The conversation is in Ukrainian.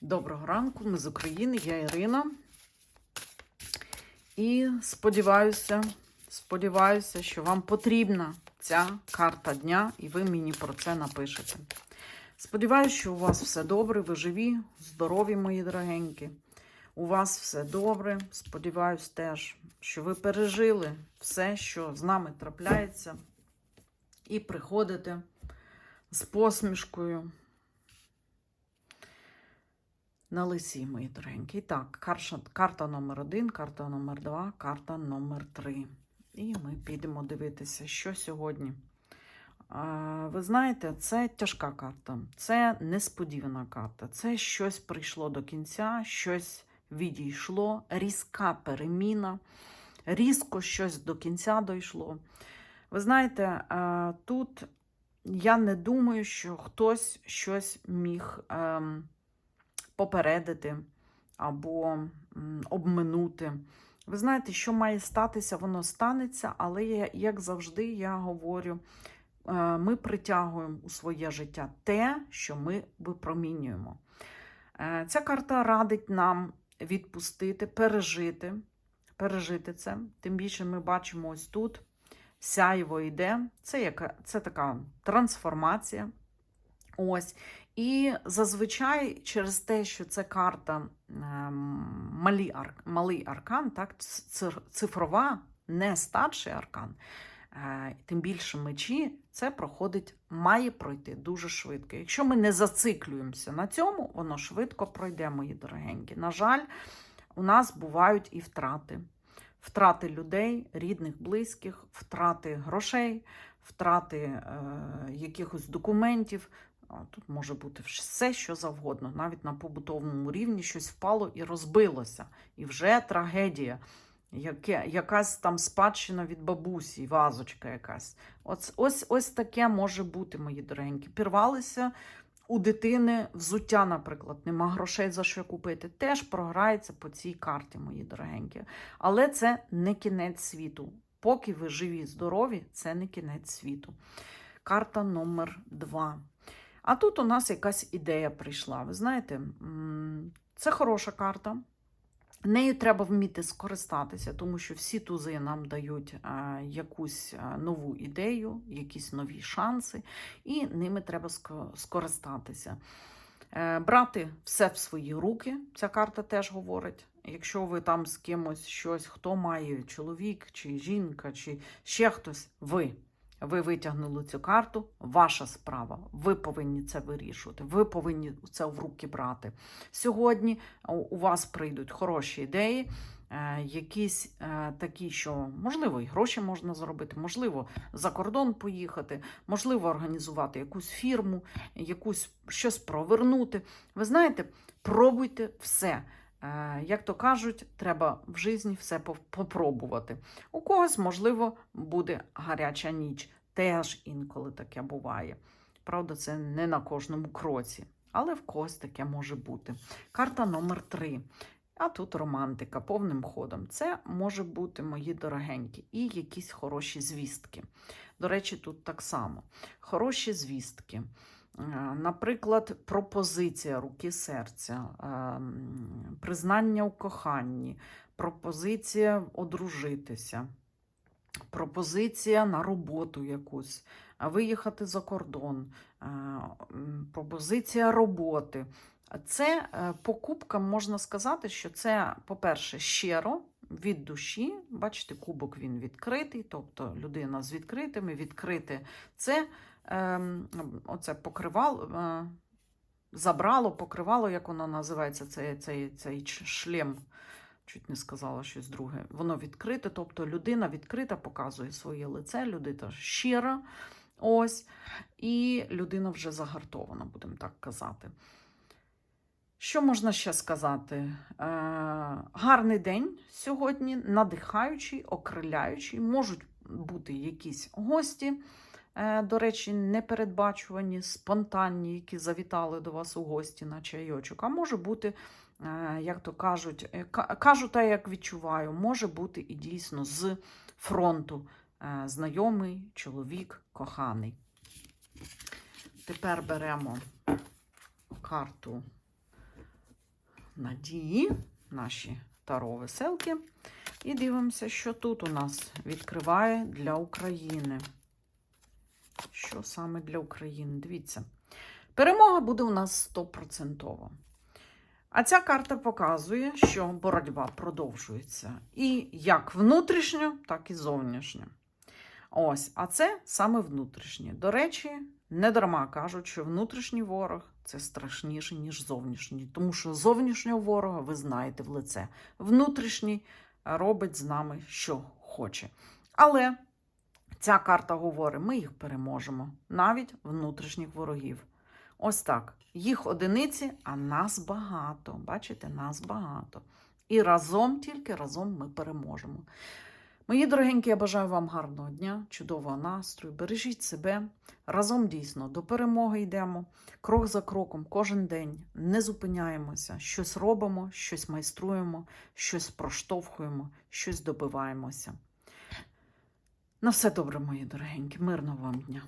Доброго ранку, ми з України, я Ірина. І сподіваюся, сподіваюся, що вам потрібна ця карта дня, і ви мені про це напишете. Сподіваюся, що у вас все добре, ви живі, здорові, мої дорогенькі. У вас все добре. Сподіваюсь теж, що ви пережили все, що з нами трапляється, і приходите з посмішкою на лисі, мої дорогенькі. І так, карта, карта номер один, карта номер два, карта номер три. І ми підемо дивитися, що сьогодні. Ви знаєте, це тяжка карта, це несподівана карта. Це щось прийшло до кінця, щось відійшло, різка переміна, різко щось до кінця дійшло. Ви знаєте, тут я не думаю, що хтось щось міг. Попередити або обминути. Ви знаєте, що має статися, воно станеться, але я, як завжди, я говорю, е, ми притягуємо у своє життя те, що ми випромінюємо. Е, Ця карта радить нам відпустити, пережити, пережити це. Тим більше ми бачимо ось тут. Сяйво йде. Це, яка, це така трансформація. Ось. І зазвичай через те, що це карта ем, малі, малий аркан, так, цифрова, не старший аркан, е, тим більше мечі, це проходить, має пройти дуже швидко. Якщо ми не зациклюємося на цьому, воно швидко пройде, мої дорогенькі. На жаль, у нас бувають і втрати. Втрати людей, рідних, близьких, втрати грошей, втрати е, якихось документів. Тут може бути все, що завгодно. Навіть на побутовому рівні щось впало і розбилося. І вже трагедія. Яке, якась там спадщина від бабусі, вазочка якась. Ось, ось, ось таке може бути, мої дорогенькі. Пірвалися у дитини взуття, наприклад, нема грошей за що купити. Теж програється по цій карті, мої дорогенькі. Але це не кінець світу. Поки ви живі, здорові, це не кінець світу. Карта номер два. А тут у нас якась ідея прийшла. Ви знаєте, це хороша карта. Нею треба вміти скористатися, тому що всі тузи нам дають якусь нову ідею, якісь нові шанси, і ними треба скористатися. Е, брати все в свої руки, ця карта теж говорить. Якщо ви там з кимось щось, хто має чоловік, чи жінка, чи ще хтось, ви. Ви витягнули цю карту, ваша справа. Ви повинні це вирішувати. Ви повинні це в руки брати. Сьогодні у- у вас прийдуть хороші ідеї, е, якісь е, такі, що можливо і гроші можна зробити, можливо, за кордон поїхати, можливо, організувати якусь фірму, якусь щось провернути. Ви знаєте, пробуйте все. Е, Як то кажуть, треба в житті все попробувати. У когось, можливо, буде гаряча ніч. Теж інколи таке буває. Правда, це не на кожному кроці, але в когось таке може бути. Карта номер три. А тут романтика повним ходом. Це може бути мої дорогенькі і якісь хороші звістки. До речі, тут так само. Хороші звістки. Е, Наприклад, пропозиція руки серця, ем, признання у коханні, пропозиція одружитися, пропозиція на роботу якусь, виїхати за кордон, е, пропозиція роботи. Це е, покупка, можна сказати, що це, по-перше, щиро. Від душі, бачите, кубок він відкритий, тобто людина з відкритими, відкрите це ем, оце покривало, е, забрало, покривало, як воно називається, цей, цей, цей шлем. Чуть не сказала щось друге. Воно відкрите, тобто людина відкрита, показує своє лице, людина щира. Ось, і людина вже загартована, будемо так казати. Що можна ще сказати? Е, гарний день сьогодні, надихаючий, окриляючий. Можуть бути якісь гості, е, до речі, непередбачувані, спонтанні, які завітали до вас у гості на чайочок. А може бути, е, як то кажуть, е, кажу так, як відчуваю, може бути і дійсно з фронту е, знайомий чоловік, коханий. Тепер беремо карту надії, наші таро веселки. І дивимося, що тут у нас відкриває для України. Що саме для України? Дивіться. Перемога буде у нас 100%. А ця карта показує, що боротьба продовжується. І як внутрішньо, так і зовнішньо. Ось, а це саме внутрішнє. До речі, не дарма кажуть, що внутрішній ворог це страшніше, ніж зовнішній. Тому що зовнішнього ворога ви знаєте в лице. Внутрішній робить з нами, що хоче. Але ця карта говорить, ми їх переможемо, навіть внутрішніх ворогів. Ось так. Їх одиниці, а нас багато. Бачите, нас багато. І разом, тільки разом ми переможемо. Мої дорогенькі, я бажаю вам гарного дня, чудового настрою. Бережіть себе. Разом дійсно до перемоги йдемо. Крок за кроком, кожен день не зупиняємося, щось робимо, щось майструємо, щось проштовхуємо, щось добиваємося. На все добре, мої дорогенькі, мирного вам дня!